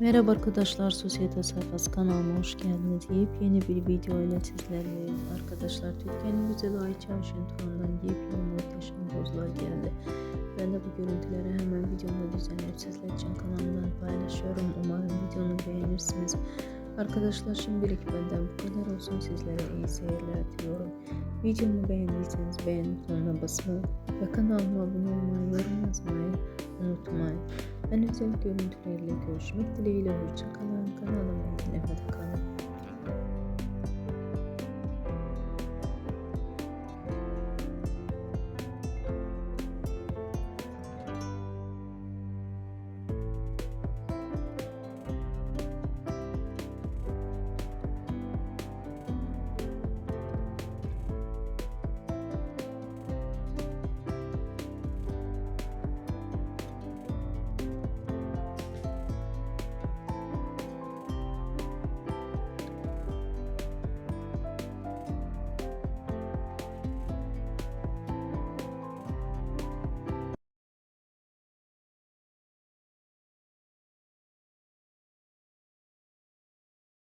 Merhaba arkadaşlar, Sosyete Sayfası kanalıma hoş geldiniz. Yepyeni bir video ile sizlerleyim. Arkadaşlar Türkiye'nin güzel Ayça Şentuğan'dan yepyeni muhteşem pozlar geldi. Ben de bu görüntüleri hemen videomu düzenleyip sizler için kanalımdan paylaşıyorum. Umarım videomu beğenirsiniz. Arkadaşlar şimdilik benden bu kadar olsun. Sizlere iyi seyirler diliyorum. Videomu beğendiyseniz beğen butonuna basmayı ve kanalıma abone olmayı, yorum yazmayı özel görüntülerle görüşmek dileğiyle. Hoşçakalın.